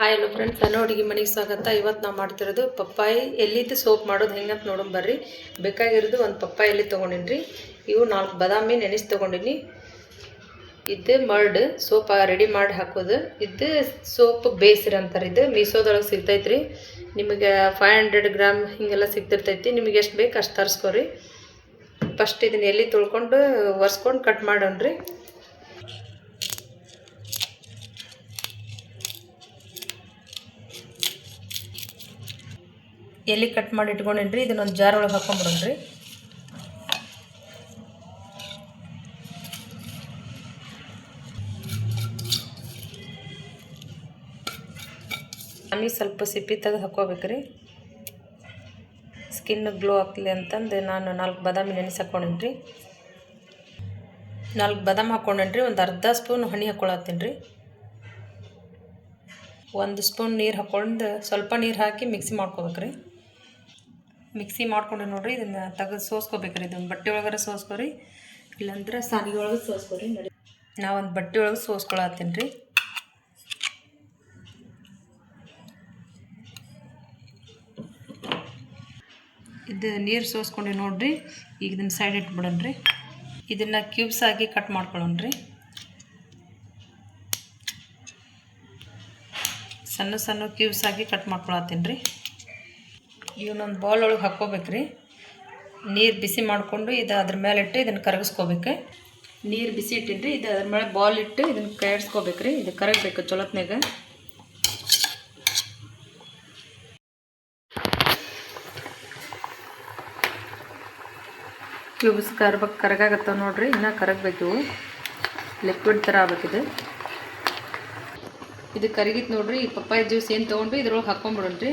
Hi hello friends ನಾನು ಅಡುಗೆ ಮನೆಗೆ ಸ್ವಾಗತ. ಇವತ್ತು ನಾವು ಮಾಡ್ತಿರೋದು ಪಪ್ಪಾಯಿ. ಎಲ್ಲಿದ್ದು ಸೋಪ್ ಮಾಡೋದು ಹೆಂಗಂತ ನೋಡೋಣ ಬರ್ರಿ. ಬೇಕಾಗಿರೋದು ಒಂದು ಪಪ್ಪಾಯಿ ಎಲ್ಲಿ ತೊಗೊಂಡಿನಿ ಇವು ನಾಲ್ಕು ಬಾದಾಮಿ ನೆನೆಸಿ ತೊಗೊಂಡಿನಿ. ಇದು ಮರ್ಡ್ ಸೋಪ್ ರೆಡಿ ಮಾಡಿ ಹಾಕೋದು. ಇದು ಸೋಪ್ ಬೇಸ್ರಿ ಅಂತಾರೆ. ಇದು ಮೀಸೋದೊಳಗೆ ಸಿಗ್ತೈತ್ರಿ. ನಿಮಗೆ ಫೈವ್ ಹಂಡ್ರೆಡ್ ಗ್ರಾಮ್ ಹಿಂಗೆಲ್ಲ ಸಿಗ್ತಿರ್ತೈತಿ. ನಿಮಗೆ ಎಷ್ಟು ಬೇಕು ಅಷ್ಟು ತರಿಸ್ಕೊರಿ. ಫಸ್ಟ್ ಇದನ್ನ ಎಲ್ಲಿ ತೊಳ್ಕೊಂಡು ಒರೆಸ್ಕೊಂಡು ಕಟ್ ಮಾಡೋಣ್ರಿ. ಎಲ್ಲಿ ಕಟ್ ಮಾಡಿ ಇಟ್ಕೊಂಡೇನ್ರಿ? ಇದನ್ನೊಂದು ಜಾರ್ ಒಳಗೆ ಹಾಕೊಂಡ್ಬಿಡೋಣ್ರಿ ಆಮೇಲೆ ಸ್ವಲ್ಪ ಸಿಪ್ಪಿ ತೆಗೆದು ಹಾಕೋಬೇಕ್ರಿ ಸ್ಕಿನ್ ಗ್ಲೋ ಆಗ್ಲಿ ಅಂತಂದು ನಾನು ನಾಲ್ಕು ಬಾದಾಮಿ ನೆನೆಸಿ ಹಾಕೊಂಡೇನ್ರಿ ನಾಲ್ಕು ಬಾದಾಮಿ ಹಾಕೊಂಡೇನ್ರಿ ಒಂದು ಅರ್ಧ ಸ್ಪೂನ್ ಹಣ್ಣಿ ಹಾಕ್ಕೊಳತ್ತೀನಿ ರೀ ಒಂದು ಸ್ಪೂನ್ ನೀರು ಹಾಕ್ಕೊಂಡು ಸ್ವಲ್ಪ ನೀರು ಹಾಕಿ ಮಿಕ್ಸಿ ಮಾಡ್ಕೋಬೇಕ್ರಿ. ಮಿಕ್ಸಿ ಮಾಡ್ಕೊಂಡು ನೋಡ್ರಿ, ಇದನ್ನು ತೆಗೆದು ಸೋಸ್ಕೋಬೇಕ್ರಿ, ಇದನ್ನು ಬಟ್ಟೆ ಒಳಗಾರ ಸೋಸ್ಕೊರಿ, ಇಲ್ಲಾಂದ್ರೆ ಸಾರಿಗೆ ಒಳಗೆ ಸೋಸ್ಕೊರಿ, ನೋಡಿ. ನಾವೊಂದು ಬಟ್ಟೆ ಒಳಗೆ ಸೋಸ್ಕೊಳತ್ತೀನಿ ರೀ ಇದು ನೀರು ಸೋಸ್ಕೊಂಡು ನೋಡ್ರಿ, ಈಗ ಇದನ್ನು ಸೈಡ್ ಇಟ್ಬಿಡೋಣ್ರಿ. ಇದನ್ನು ಕ್ಯೂಬ್ಸ್ ಆಗಿ ಕಟ್ ಮಾಡ್ಕೊಳ್ಳೋಣ್ರಿ. ಸಣ್ಣ ಸಣ್ಣ ಕ್ಯೂಬ್ಸ್ ಆಗಿ ಕಟ್ ಮಾಡ್ಕೊಳತ್ತೀನಿ ರೀ ಇವನೊಂದು ಬೌಲ್ ಒಳಗೆ ಹಾಕ್ಕೋಬೇಕ್ರಿ. ನೀರು ಬಿಸಿ ಮಾಡಿಕೊಂಡು ಇದು ಅದ್ರ ಮೇಲೆ ಇಟ್ಟು ಇದನ್ನು ಕರಗಿಸ್ಕೋಬೇಕು. ನೀರು ಬಿಸಿ ಇಟ್ಟಿನ್ರಿ, ಇದು ಅದ್ರ ಮೇಲೆ ಬಾಲ್ ಇಟ್ಟು ಇದನ್ನು ಕೈಡ್ಸ್ಕೋಬೇಕ್ರಿ ಇದು ಕರಗಬೇಕು ಚೊಲತ್ನಾಗ ಕ್ಯೂಬ್ಸ್ ಕರ್ಬೇಕು ಕರಗಾಗತ್ತವ ನೋಡ್ರಿ, ಇನ್ನೂ ಕರಗಬೇಕು ಲಿಕ್ವಿಡ್ ಥರ ಆಗ್ಬೇಕಿದೆ ಇದು. ಕರಗಿತ್ತು ನೋಡ್ರಿ, ಈ ಪಪ್ಪಾಯ ಜ್ಯೂಸ್ ಏನು ತೊಗೊಂಡು ಇದ್ರೊಳಗೆ ಹಾಕ್ಕೊಂಬಿಡೋಣ್ರಿ.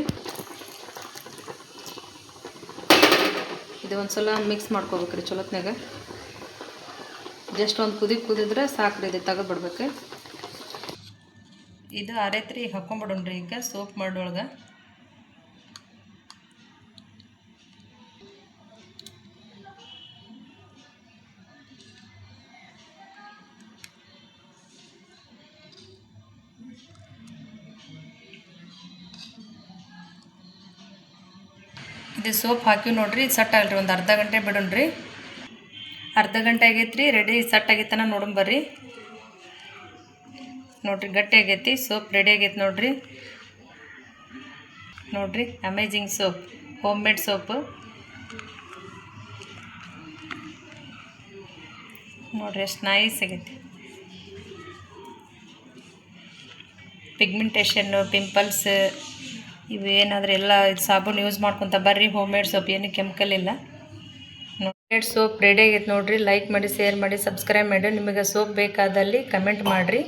ಇದು ಒಂದು ಸಲ ಮಿಕ್ಸ್ ಮಾಡ್ಕೋಬೇಕ್ರಿ ಚಲೋತ್ನಾಗ ಜಸ್ಟ್ ಒಂದು ಕುದಿ ಕುದಿದ್ರೆ ಸಾಕ್ರಿ, ಇದು ತೆಗೆದ್ಬಿಡ್ಬೇಕು ಇದು ಅರೆತ್ರಿ ಹಾಕ್ಕೊಂಬಿಡೋಣ್ರಿ ಈಗ, ಸೋಪ್ ಮಾಡೊಳಗೆ. ಇದು ಸೋಪ್ ಹಾಕಿ ನೋಡ್ರಿ ಸಟ್ ಆಗಲ್ರಿ, ಒಂದು ಅರ್ಧ ಗಂಟೆ ಬಿಡೋಣ್ರಿ. ಅರ್ಧ ಗಂಟೆ ಆಗೈತೆ ರೀ ರೆಡಿ ಸಟ್ ಆಗೈತನ ನೋಡೋಣ ಬರ್ರಿ. ನೋಡ್ರಿ, ಗಟ್ಟಿ ಆಗೈತಿ, ಸೋಪ್ ರೆಡಿ ಆಗೈತೆ ನೋಡ್ರಿ. ನೋಡ್ರಿ amazing soap home made soap. ನೋಡ್ರಿ, ಎಷ್ಟು ನೈಸ್ ಆಗೈತಿ. ಪಿಗ್ಮೆಂಟೇಷನ್ನು ಪಿಂಪಲ್ಸ್ ಇವು ಎಲ್ಲ ಸಾಬೂನು ಯೂಸ್ ಮಾಡ್ಕೊತ ಬರ್ರಿ. ಹೋಮ್ ಮೇಡ್ ಸೋಪ್ ಏನು ಕೆಮಿಕಲ್ ಇಲ್ಲ. ಮೇಡ್ ಸೋಪ್ ರೆಡಿ ಆಗೈತೆ ನೋಡಿರಿ. ಲೈಕ್ ಮಾಡಿ ಶೇರ್ ಮಾಡಿ ಸಬ್ಸ್ಕ್ರೈಬ್ ಮಾಡಿ. ನಿಮಗೆ ಸೋಪ್ ಬೇಕಾದಲ್ಲಿ ಕಮೆಂಟ್ ಮಾಡಿರಿ.